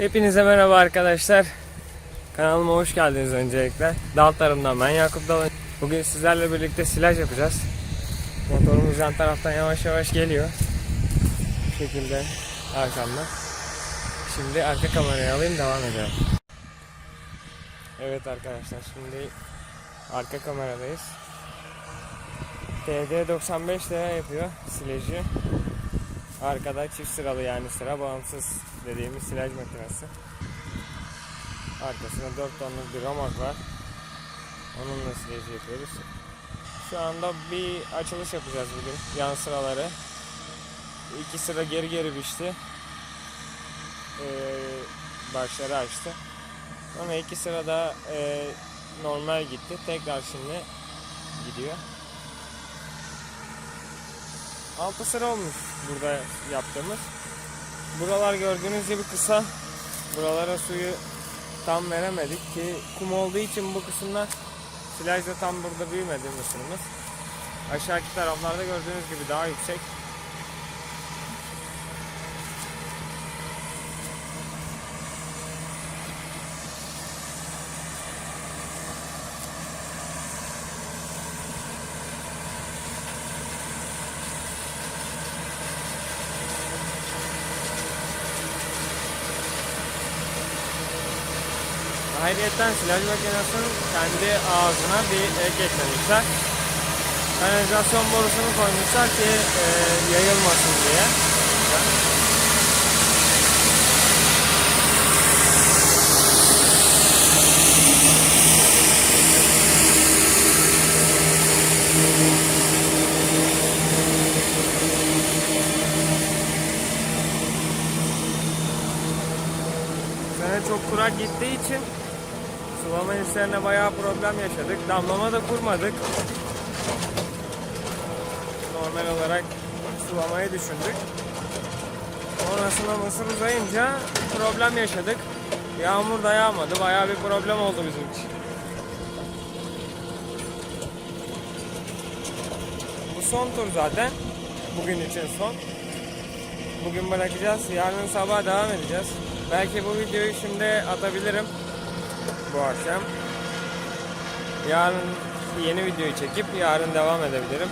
Hepinize merhaba arkadaşlar. Kanalıma hoş geldiniz öncelikle. Daltarımdan ben Yakup Dalın. Bugün sizlerle birlikte silaj yapacağız. Motorumuz yan taraftan yavaş yavaş geliyor. Bu şekilde arkamda. Şimdi arka kamerayı alayım devam edelim. Evet arkadaşlar şimdi arka kameradayız. TD95 lira yapıyor silajı. Arkada çift sıralı yani sıra bağımsız dediğimiz silaj makinesi. Arkasında 4 tonluk bir romak var. Onunla silajı yapıyoruz. Şu anda bir açılış yapacağız bugün. Yan sıraları. İki sıra geri geri biçti. Ee, başları açtı. Sonra iki sırada e, normal gitti. Tekrar şimdi gidiyor. 6 sıra olmuş burada yaptığımız. Buralar gördüğünüz gibi kısa. Buralara suyu tam veremedik ki kum olduğu için bu kısımlar silaj tam burada büyümedi mısırımız. Aşağıki taraflarda gördüğünüz gibi daha yüksek. Ayrıyeten silaj makinesinin kendi ağzına bir ek eklemişler. Kanalizasyon borusunu koymuşlar ki e, yayılmasın diye. çok kurak gittiği için sulama işlerine bayağı problem yaşadık. Damlama da kurmadık. Normal olarak sulamayı düşündük. Sonrasında mısır uzayınca problem yaşadık. Yağmur da yağmadı. Bayağı bir problem oldu bizim için. Bu son tur zaten. Bugün için son. Bugün bırakacağız. Yarın sabah devam edeceğiz. Belki bu videoyu şimdi atabilirim. Bu akşam. Yarın yeni videoyu çekip yarın devam edebilirim.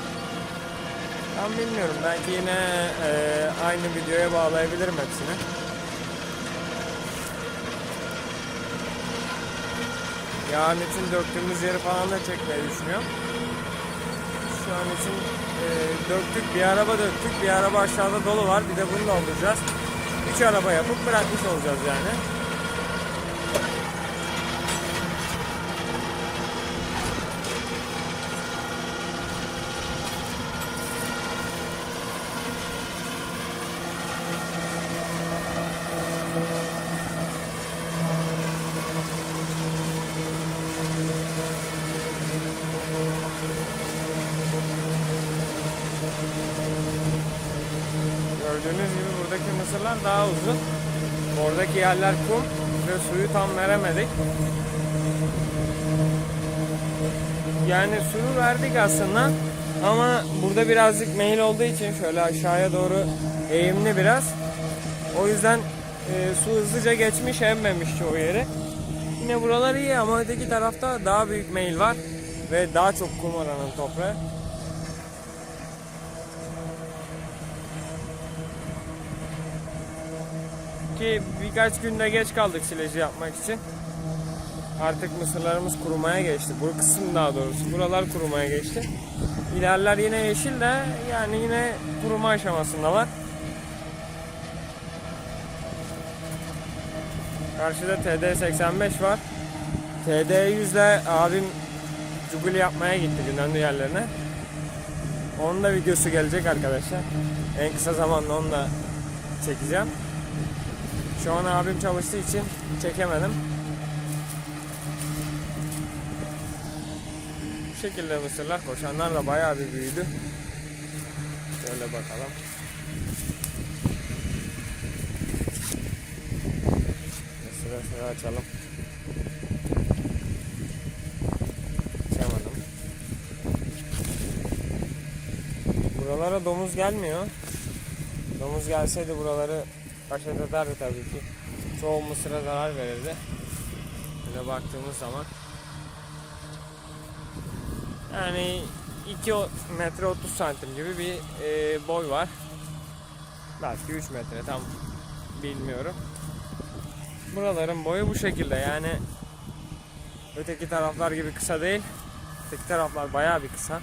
Tam bilmiyorum. Belki yine e, aynı videoya bağlayabilirim hepsini. Yarın için döktüğümüz yeri falan da çekmeyi düşünüyorum. Şu an için e, döktük. Bir araba döktük. Bir araba aşağıda dolu var. Bir de bunu dolduracağız. Üç araba yapıp bırakmış olacağız yani. Gördüğünüz gibi buradaki mısırlar daha uzun. Oradaki yerler kum ve suyu tam veremedik. Yani suyu verdik aslında ama burada birazcık meyil olduğu için şöyle aşağıya doğru eğimli biraz. O yüzden e, su hızlıca geçmiş emmemiş çoğu yeri. Yine buralar iyi ama öteki tarafta daha büyük meyil var ve daha çok kum oranın toprağı. Ki birkaç günde geç kaldık silajı yapmak için. Artık mısırlarımız kurumaya geçti. Bu kısım daha doğrusu. Buralar kurumaya geçti. İlerler yine yeşil de yani yine kuruma aşamasındalar. Karşıda TD85 var. TD100 ile abim cuguli yapmaya gitti Yunanlı yerlerine. Onun da videosu gelecek arkadaşlar. En kısa zamanda onu da çekeceğim. Şu an abim çalıştığı için çekemedim. Bu şekilde mısırlar koşanlar da bayağı bir büyüdü. Şöyle bakalım. Sıra sıra açalım. Açamadım. Buralara domuz gelmiyor. Domuz gelseydi buraları Paşa ederdi tabii ki. çoğu mısıra zarar verirdi. Böyle baktığımız zaman yani 2 metre 30 santim gibi bir e, boy var. Belki 3 metre tam bilmiyorum. Buraların boyu bu şekilde yani öteki taraflar gibi kısa değil. Öteki taraflar bayağı bir kısa.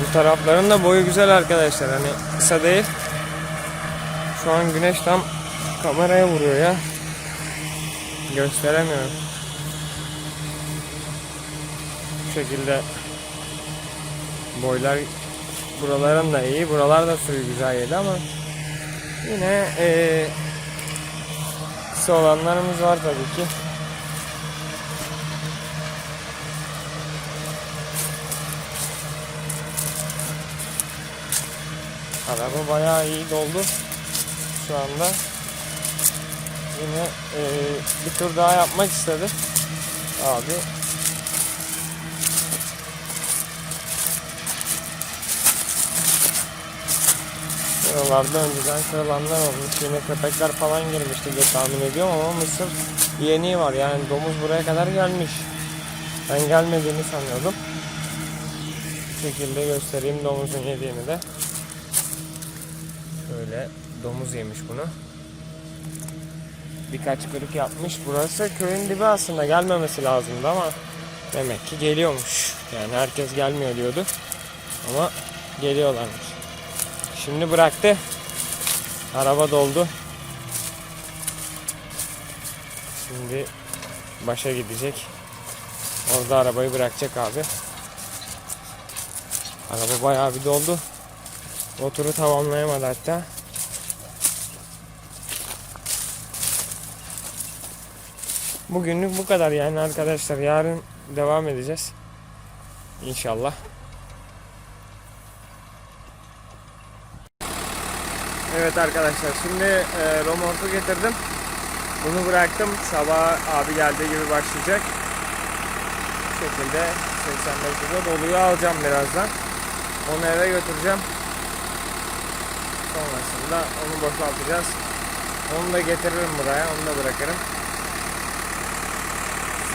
Bu tarafların da boyu güzel arkadaşlar hani kısa değil. Şu an güneş tam kameraya vuruyor ya. Gösteremiyorum. Bu şekilde boylar buraların da iyi. Buralar da suyu güzel yedi ama yine eee kısa olanlarımız var tabii ki. Araba bayağı iyi doldu şu anda. Yine eee, bir tur daha yapmak istedi abi. Buralarda önceden kırılanlar olmuş. Yine köpekler falan girmişti diye tahmin ediyorum ama mısır yeni var. Yani domuz buraya kadar gelmiş. Ben gelmediğini sanıyordum. Bu şekilde göstereyim domuzun yediğini de. Şöyle domuz yemiş bunu. Birkaç kırık yapmış. Burası köyün dibi aslında gelmemesi lazımdı ama demek ki geliyormuş. Yani herkes gelmiyor diyordu. Ama geliyorlarmış. Şimdi bıraktı. Araba doldu. Şimdi başa gidecek. Orada arabayı bırakacak abi. Araba bayağı bir doldu. O turu tamamlayamadı hatta. Bugünlük bu kadar yani arkadaşlar. Yarın devam edeceğiz. İnşallah. Evet arkadaşlar şimdi e, romorku getirdim. Bunu bıraktım. Sabah abi geldiği gibi başlayacak. Bu şekilde 85 lira doluyu alacağım birazdan. Onu eve götüreceğim. Sonrasında onu boşaltacağız. Onu da getiririm buraya. Onu da bırakırım.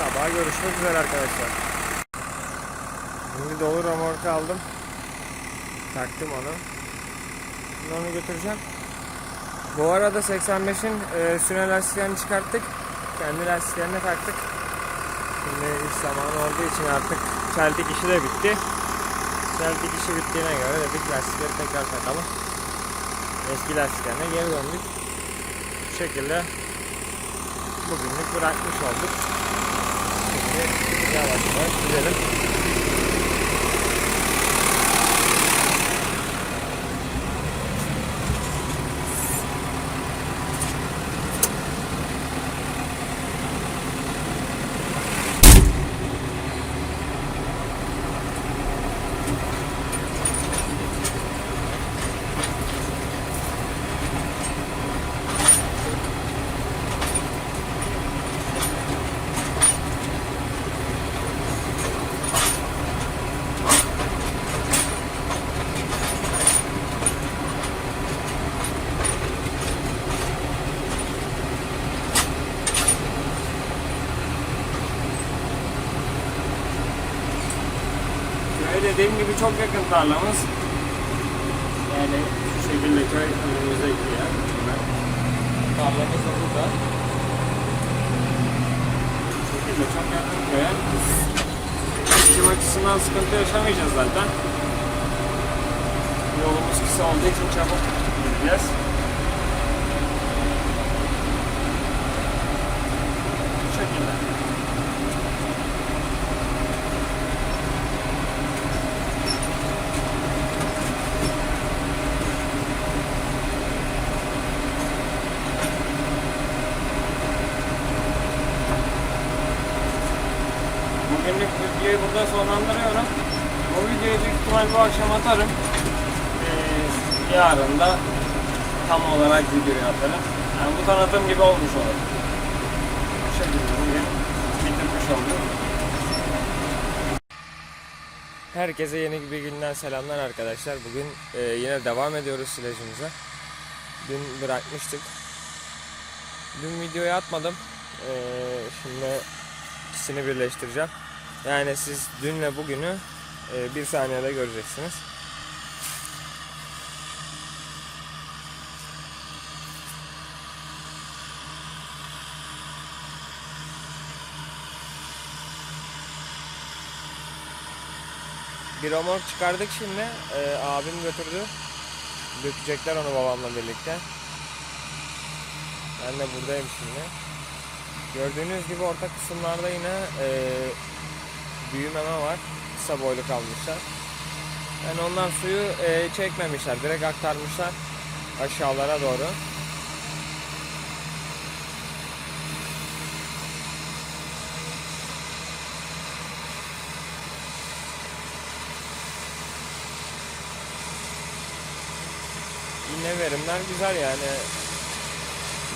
Sabah görüşmek üzere arkadaşlar. Şimdi dolu romorku aldım. Taktım onu. Şimdi onu götüreceğim. Bu arada 85'in e, süne lastiklerini çıkarttık. Kendi lastiklerini taktık. Şimdi iş zamanı olduğu için artık çeltik işi de bitti. Çeltik işi bittiğine göre dedik lastikleri tekrar takalım. Eski lastiklerine geri döndük. Bu şekilde bugünlük bırakmış olduk. Yavaş yavaş gidelim. Köy dediğim gibi çok yakın tarlamız. Yani şu şekilde köy önümüzdeki yer. Tarlamız da burada. Bu şekilde çok yakın köye. Ulaşım açısından sıkıntı yaşamayacağız zaten. Yolumuz kısa olduğu için çabuk gideceğiz. Bu şekilde. Bugünlük videoyu burada sonlandırıyorum. Bu videoyu büyük ihtimal bu akşam atarım. Ee, yarın da tam olarak videoyu atarım. Yani bu tanıtım gibi olmuş olur. Bu şekilde bugün bitirmiş oldum. Herkese yeni bir günden selamlar arkadaşlar. Bugün e, yine devam ediyoruz silajımıza. dün bırakmıştık. Dün videoyu atmadım. Ee, şimdi ikisini birleştireceğim. Yani siz dünle bugünü e, bir saniyede göreceksiniz. Bir romork çıkardık şimdi. Ee, abim götürdü. Dökecekler onu babamla birlikte. Ben de buradayım şimdi. Gördüğünüz gibi orta kısımlarda yine e, büyümeme var. Kısa boylu kalmışlar. Yani ondan suyu e, çekmemişler. Direkt aktarmışlar aşağılara doğru. Yine verimler güzel yani.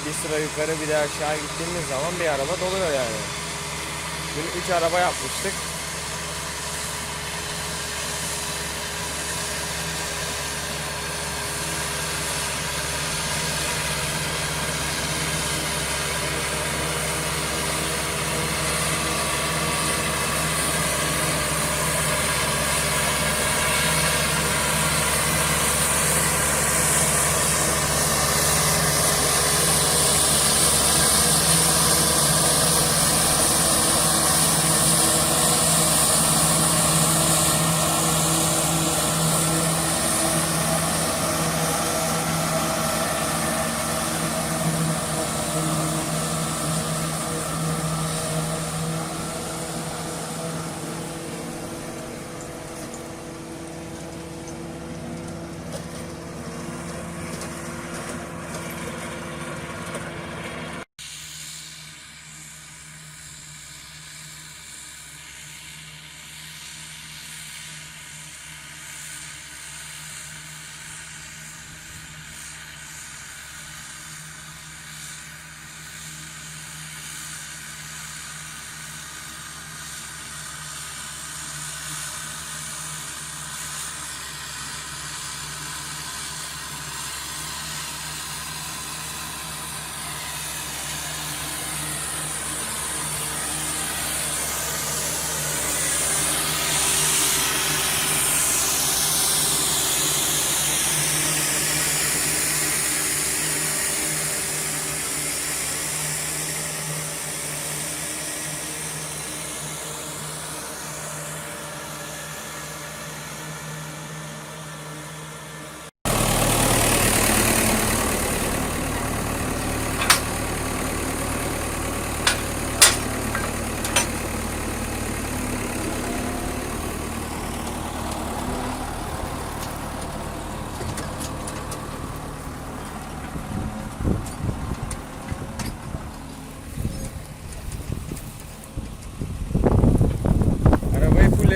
Bir sıra yukarı bir de aşağı gittiğimiz zaman bir araba doluyor yani. Dün 3 araba yapmıştık.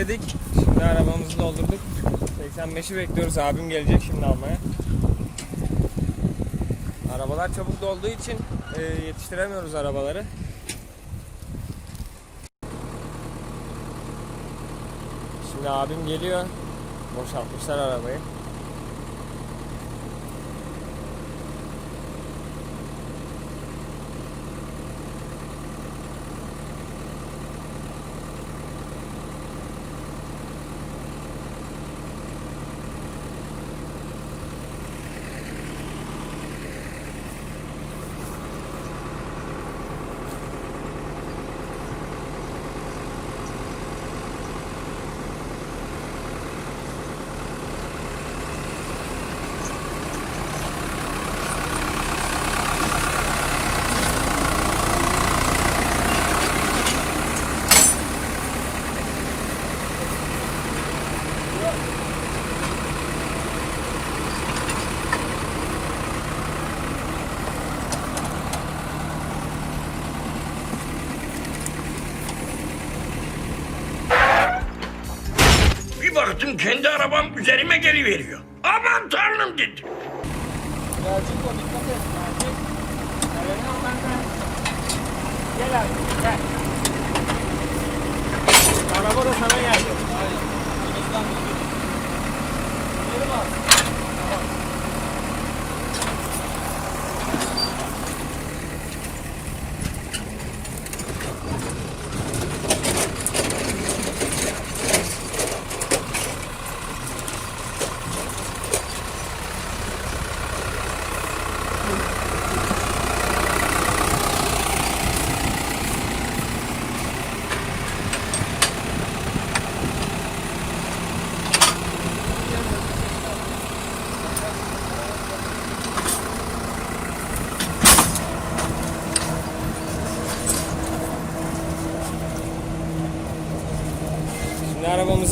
Fullledik. Şimdi arabamızı doldurduk. 85'i bekliyoruz. Abim gelecek şimdi almaya. Arabalar çabuk dolduğu için e, yetiştiremiyoruz arabaları. Şimdi abim geliyor. Boşaltmışlar arabayı. Bir baktım kendi arabam üzerime geliveriyor. Aman tanrım dedim. Birazcık o dikkat et. Gel abi gel. Araba da sana geldi.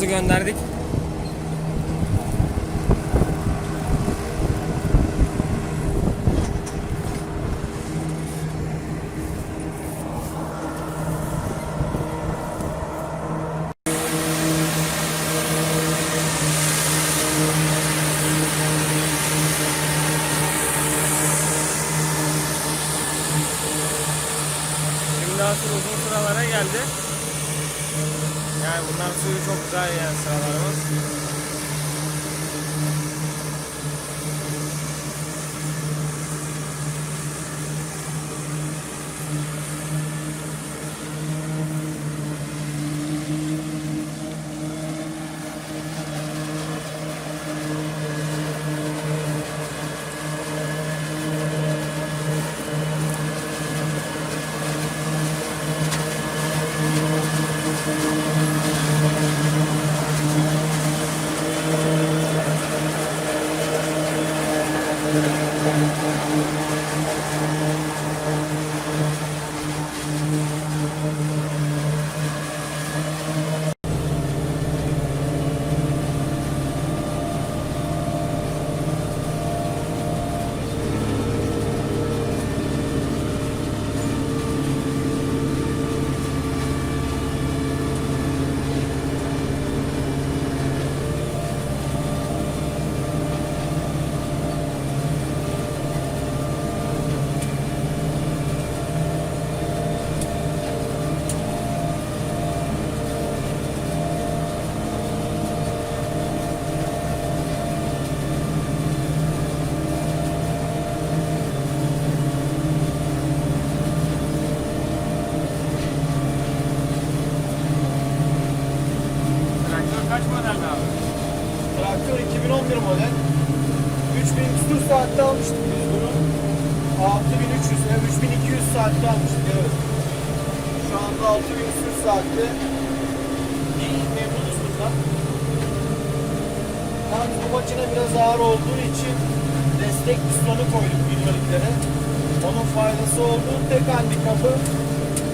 Gönderdik. Şimdi asıl uzun sıralara geldi. Yani bunlar suyu çok güzel yani sıralarımız. Traktör kaç model abi? Traktör 2011 model. 3000 küsur saatte almıştık biz bunu. 6300 ve 3200 saatte almıştık evet. Şu anda 6000 küsur saatte. İyi memnunuz bundan. Yalnız bu makine biraz ağır olduğu için destek pistonu koyduk hidroliklere. Onun faydası olduğu tek handikapı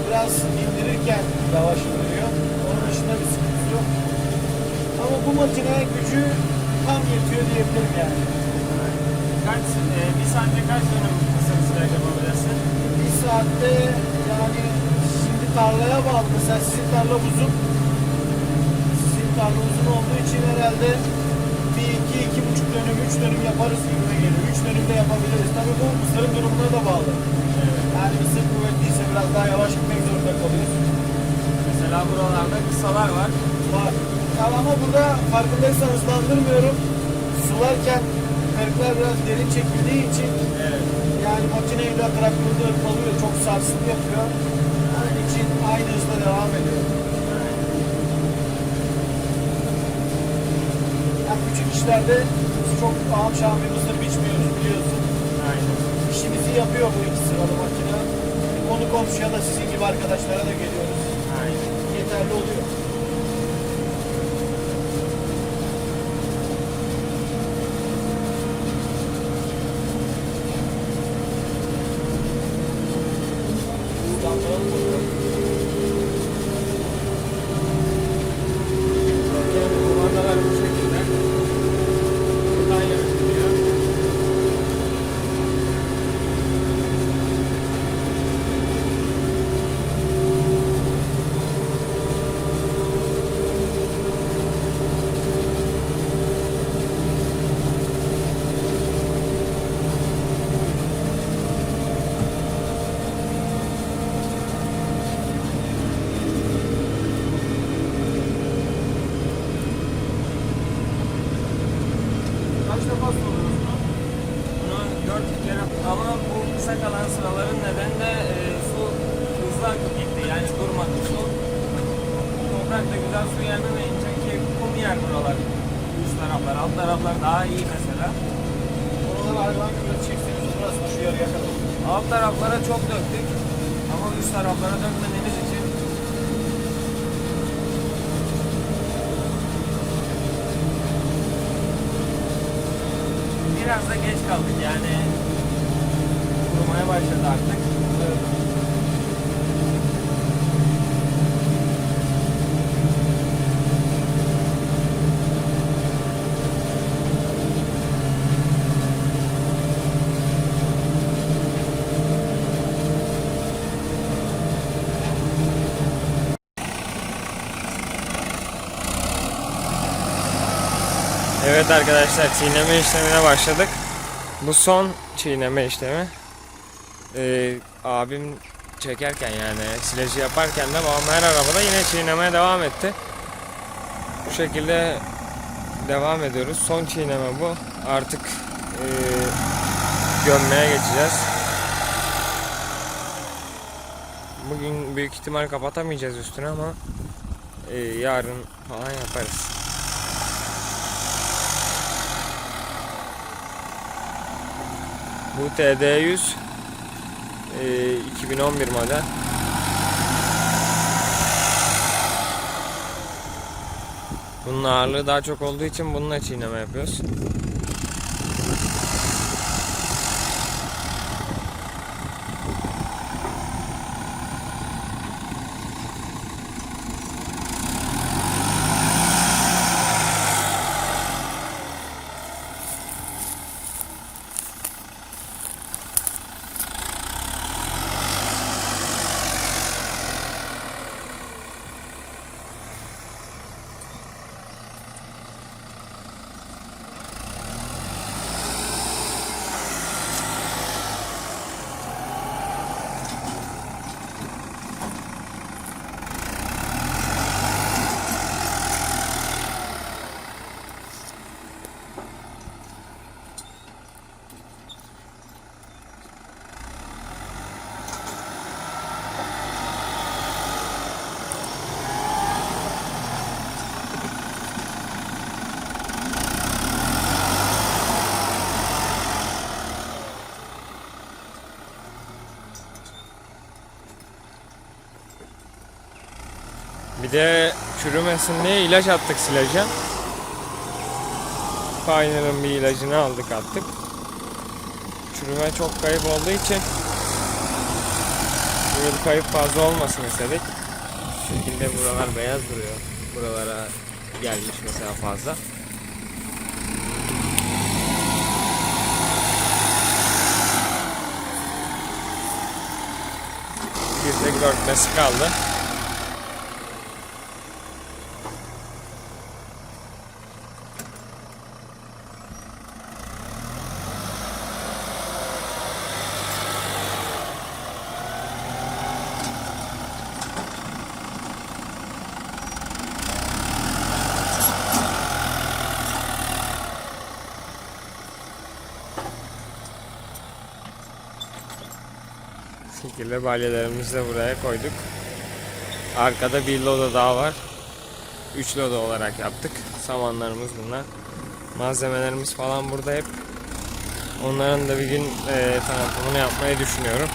biraz indirirken yavaş indiriyor. Onun dışında bir sıkıntı yok. Ama bu makine gücü tam yetiyor diyebilirim yani. Kaç, e, bir saatte kaç dönüm kısa süre yapabilirsin? Bir saatte yani şimdi tarlaya bağlı. Mesela sizin tarla uzun. Sizin tarla uzun olduğu için herhalde bir iki, iki buçuk dönüm, üç dönüm yaparız gibime geliyor. Üç dönüm de yapabiliriz. Tabii bu mısırın durumuna da bağlı. Yani mısır kuvvetliyse biraz daha yavaş gitmek zorunda kalıyoruz. Mesela buralarda kısalar var. Var. Ama burada farkındaysan hızlandırmıyorum. Sularken perkler biraz derin çekildiği için Evet. yani makineyle traktörde ırpalıyor. Çok sarsıntı yapıyor. Onun için aynı hızla devam ediyor. Yani küçük işlerde biz çok ağam şahım bir mısır biçmiyoruz biliyorsun. Aynen. İşimizi yapıyor bu iki sıralı makine. Konu komşuya da sizin gibi arkadaşlara da geliyoruz. Aynen. Yeterli oluyor. Hızlandıralım bakalım. Yani kumandalar bu şekilde. Buradan yönetiliyor. Kaç defa soruyoruz bunu? Bunu dört kere ama bu kısa kalan sıraların nedeni de e, su hızlı akıp gitti. Yani durmadı su. Toprak da güzel su gelmemeyince ki kum yer buralar. Üst taraflar, alt taraflar daha iyi mesela. Oraları hayvan gibi çekseniz burası şu yarıya kadar. Alt taraflara çok döktük. Üst taraflara dökmediğimiz için biraz da geç kaldık yani kurumaya başladı artık. Evet arkadaşlar çiğneme işlemine başladık. Bu son çiğneme işlemi. Ee, abim çekerken yani silajı yaparken de babam her arabada yine çiğnemeye devam etti. Bu şekilde devam ediyoruz. Son çiğneme bu. Artık ee, gömmeye geçeceğiz. Bugün büyük ihtimal kapatamayacağız üstüne ama ee, yarın falan yaparız. Bu TD100 e, 2011 model. Bunun ağırlığı daha çok olduğu için bununla çiğneme yapıyoruz. Bir de çürümesin diye ilaç attık silaja. Pioneer'ın bir ilacını aldık attık. Çürüme çok kayıp olduğu için böyle kayıp fazla olmasın istedik. Şu şekilde buralar beyaz duruyor. Buralara gelmiş mesela fazla. Bir tek örtmesi kaldı. Şekilde balyelerimizi de buraya koyduk. Arkada bir lodo daha var. 3 lodo olarak yaptık. Samanlarımız bunlar. Malzemelerimiz falan burada hep. Onların da bir gün e, tanıtımını yapmayı düşünüyorum.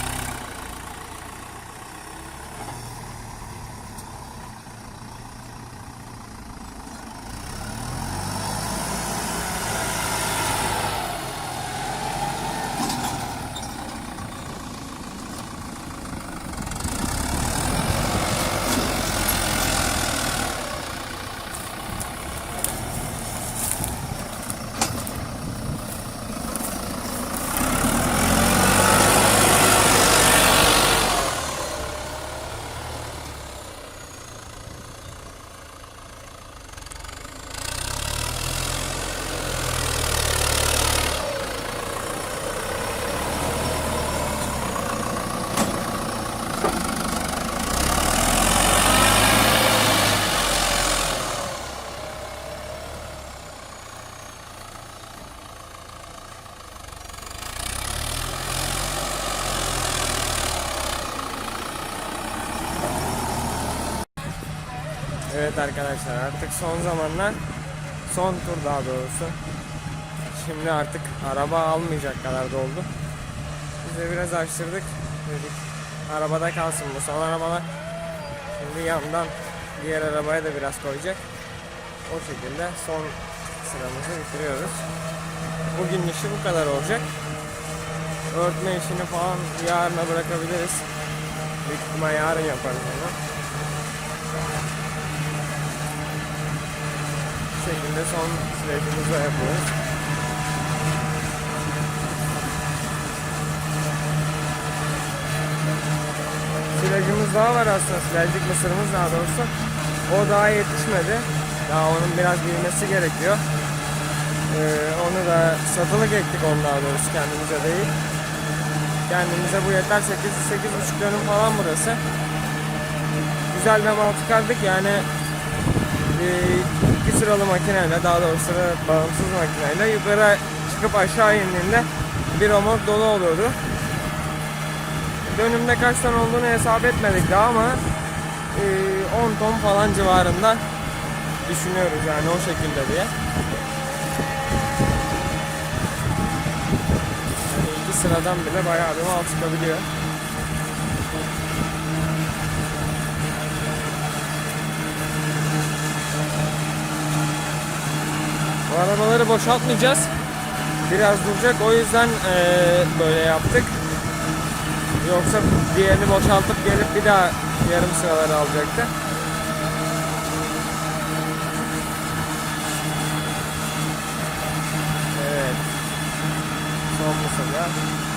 Evet arkadaşlar artık son zamanlar son tur daha doğrusu. Şimdi artık araba almayacak kadar doldu. Biz de biraz açtırdık. Dedik arabada kalsın bu son arabalar. Şimdi yandan diğer arabaya da biraz koyacak. O şekilde son sıramızı bitiriyoruz. Bugün işi bu kadar olacak. Örtme işini falan yarına bırakabiliriz. Büyük ihtimal yarın yaparız onu. Bu şekilde son sürecimizi yapıyoruz. Silajımız daha var aslında. Silajlık mısırımız daha doğrusu. O daha yetişmedi. Daha onun biraz büyümesi gerekiyor. Ee, onu da satılık ektik onu doğrusu kendimize değil. Kendimize bu yeter 8 8,5 dönüm falan burası. Güzel bir mal çıkardık yani e, sıralı makineyle daha doğrusu bağımsız makineyle yukarı çıkıp aşağı indiğinde bir omot dolu oluyordu. Dönümde kaç ton olduğunu hesap etmedik daha ama e, 10 ton falan civarında düşünüyoruz yani o şekilde diye. Yani iki sıradan bile bayağı bir mal çıkabiliyor. Arabaları boşaltmayacağız. Biraz duracak o yüzden eee, böyle yaptık. Yoksa diğerini boşaltıp gelip bir daha yarım sıraları alacaktı. Evet. Son mısırlar. Ve